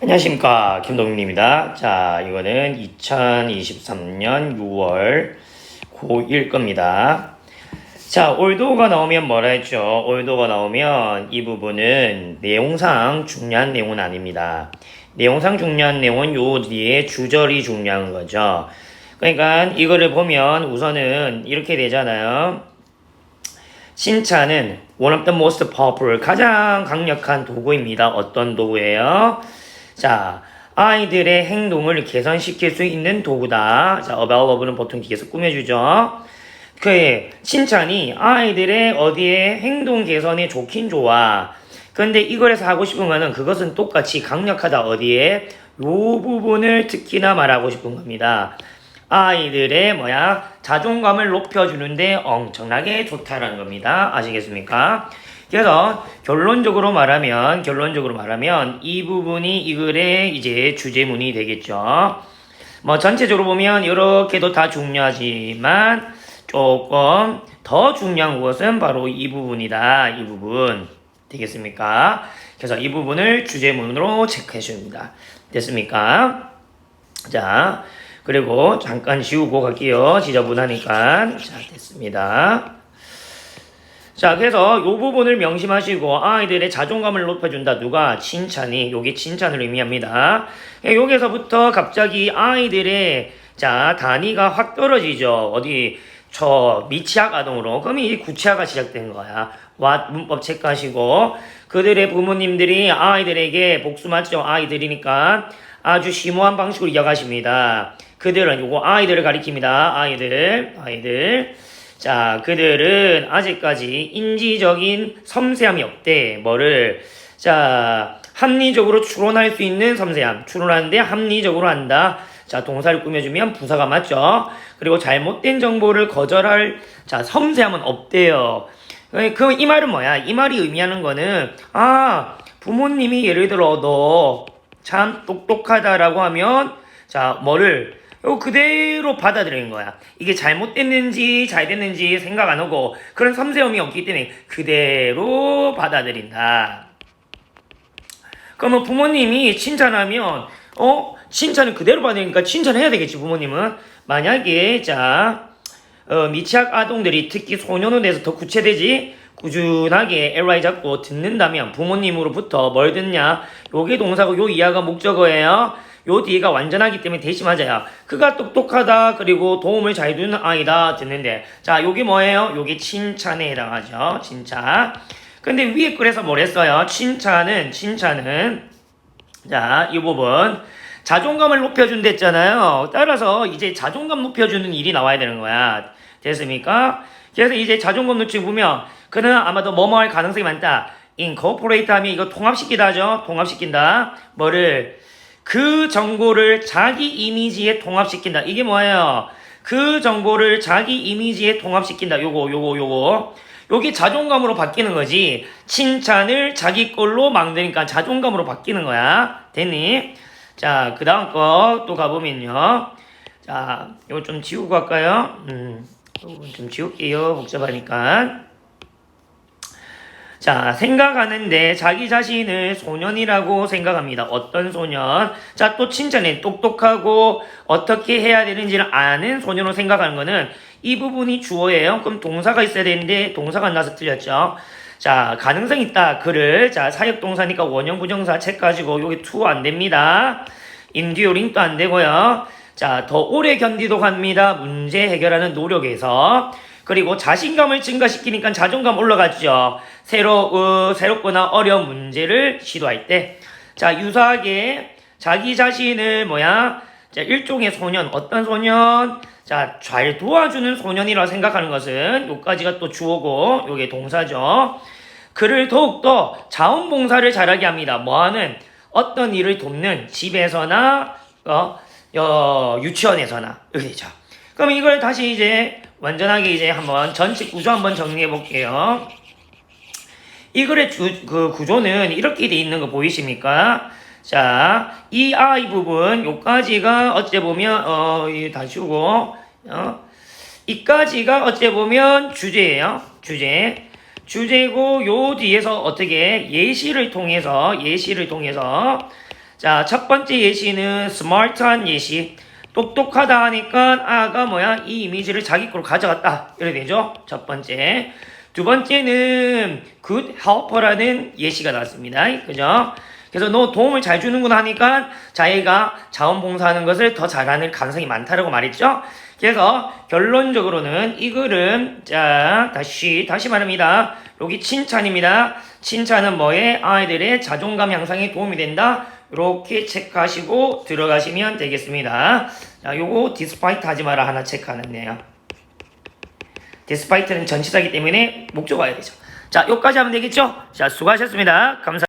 안녕하십니까 김동민입니다. 자 이거는 2023년 6월 고1 겁니다. 자 올도가 나오면 뭐라 했죠? 올도가 나오면 이 부분은 내용상 중요한 내용은 아닙니다. 내용상 중요한 내용은 요 뒤에 주절이 중요한 거죠. 그러니까 이거를 보면 우선은 이렇게 되잖아요. 신차는 one of the most powerful 가장 강력한 도구입니다. 어떤 도구예요? 자, 아이들의 행동을 개선시킬 수 있는 도구다. 자, about of는 보통 뒤에서 꾸며주죠. 그 칭찬이 아이들의 어디에 행동 개선에 좋긴 좋아. 근데 이거에서 하고 싶은 거는 그것은 똑같이 강력하다 어디에 요 부분을 특히나 말하고 싶은 겁니다. 아이들의 뭐야 자존감을 높여주는데 엄청나게 좋다라는 겁니다. 아시겠습니까? 그래서 결론적으로 말하면 결론적으로 말하면 이 부분이 이 글의 이제 주제문이 되겠죠. 뭐 전체적으로 보면 이렇게도 다 중요하지만 조금 더 중요한 것은 바로 이 부분이다. 이 부분 되겠습니까? 그래서 이 부분을 주제문으로 체크해 줍니다. 됐습니까? 자, 그리고 잠깐 지우고 갈게요. 지저분하니까. 자, 됐습니다. 자, 그래서 이 부분을 명심하시고 아이들의 자존감을 높여준다. 누가? 칭찬이. 요게 칭찬을 의미합니다. 예, 여기서부터 갑자기 아이들의 자, 단위가 확 떨어지죠. 어디? 저 미취학 아동으로. 그럼 이 구취화가 시작된 거야. 와 문법 체크하시고 그들의 부모님들이 아이들에게 복수 맞죠? 아이들이니까 아주 심오한 방식으로 이어가십니다. 그들은 요거 아이들을 가리킵니다. 아이들, 아이들. 자, 그들은 아직까지 인지적인 섬세함이 없대. 뭐를 자, 합리적으로 추론할 수 있는 섬세함. 추론하는데 합리적으로 한다. 자, 동사를 꾸며주면 부사가 맞죠. 그리고 잘못된 정보를 거절할 자 섬세함은 없대요. 그 이 말은 뭐야? 이 말이 의미하는 거는 아 부모님이 예를 들어 너 참 똑똑하다라고 하면 자 뭐를 요 그대로 받아들이는 거야. 이게 잘못됐는지 잘 됐는지 생각 안 하고 그런 섬세함이 없기 때문에 그대로 받아들인다. 그러면 부모님이 칭찬하면 어? 칭찬을 그대로 받으니까 칭찬해야 되겠지 부모님은? 만약에 자 어, 미취학 아동들이 특히 소년에 대해서 더 구체되지? 꾸준하게 LY 잡고 듣는다면 부모님으로부터 뭘 듣냐? 요게 동사고 요 이하가 목적어예요 요 뒤가 완전하기 때문에 대시 맞아요 그가 똑똑하다 그리고 도움을 잘 주는 아이다 듣는데 자 요게 뭐예요 요게 칭찬에 해당하죠 칭찬 근데 위에 글에서 뭘 했어요 칭찬은 칭찬은 자 이 부분 자존감을 높여준댔잖아요. 따라서 이제 자존감 높여주는 일이 나와야 되는 거야. 됐습니까? 그래서 이제 자존감 높이 보면 그는 아마도 뭐뭐 할 가능성이 많다. incorporate 하면 이거 통합시키다 하죠. 통합시킨다. 뭐를 그 정보를 자기 이미지에 통합시킨다. 이게 뭐예요? 그 정보를 자기 이미지에 통합시킨다. 요거 요거 요거. 요게 자존감으로 바뀌는 거지. 칭찬을 자기 걸로 만드니까 자존감으로 바뀌는 거야. 됐니? 자, 그 다음 거 또 가보면요. 자, 이거 좀 지우고 갈까요? 음, 이건 좀 지울게요. 복잡하니까. 자, 생각하는데 자기 자신을 소년이라고 생각합니다. 어떤 소년? 자, 또 칭찬해. 똑똑하고 어떻게 해야 되는지를 아는 소년으로 생각하는 거는 이 부분이 주어예요. 그럼 동사가 있어야 되는데 동사가 안 나서 틀렸죠. 자, 가능성 있다. 글을 자, 사역 동사니까 원형 부정사 책 가지고 여기 투안 됩니다. 인듀어링도 안 되고요. 자, 더 오래 견디도록 합니다. 문제 해결하는 노력에서 그리고 자신감을 증가시키니까 자존감 올라가죠. 새로 어, 새롭거나 어려운 문제를 시도할 때, 자 유사하게 자기 자신을 뭐야, 자 일종의 소년, 어떤 소년, 자 잘 도와주는 소년이라 생각하는 것은 요까지가 또 주어고 요게 동사죠. 그를 더욱더 자원봉사를 잘하게 합니다. 뭐하는 어떤 일을 돕는 집에서나 어, 어, 유치원에서나 되죠. 그럼 이걸 다시 이제 완전하게 이제 한번 전체 구조 한번 정리해 볼게요. 이 글의 주, 그 구조는 이렇게 돼 있는 거 보이십니까? 자, 이 I 부분, 요까지가 어째 보면, 어, 이 다시 오고, 어, 이까지가 어째 보면 주제예요. 주제. 주제고, 요 뒤에서 어떻게 예시를 통해서, 예시를 통해서, 자, 첫 번째 예시는 smart한 예시. 똑똑하다 하니까 아가 뭐야? 이 이미지를 자기 거로 가져갔다. 이래 되죠? 첫 번째. 두 번째는 good helper라는 예시가 나왔습니다. 그죠? 그래서 너 도움을 잘 주는구나 하니까 자기가 자원봉사하는 것을 더 잘하는 가능성이 많다라고 말했죠. 그래서 결론적으로는 이 글은 자 다시 다시 말합니다. 여기 칭찬입니다. 칭찬은 뭐에 아이들의 자존감 향상에 도움이 된다. 이렇게 체크하시고 들어가시면 되겠습니다. 자, 요거 디스파이트 하지 마라 하나 체크하는 데요. 디스파이트는 전치사기 때문에 목적 와야 되죠. 자, 여기까지 하면 되겠죠? 자, 수고하셨습니다. 감사.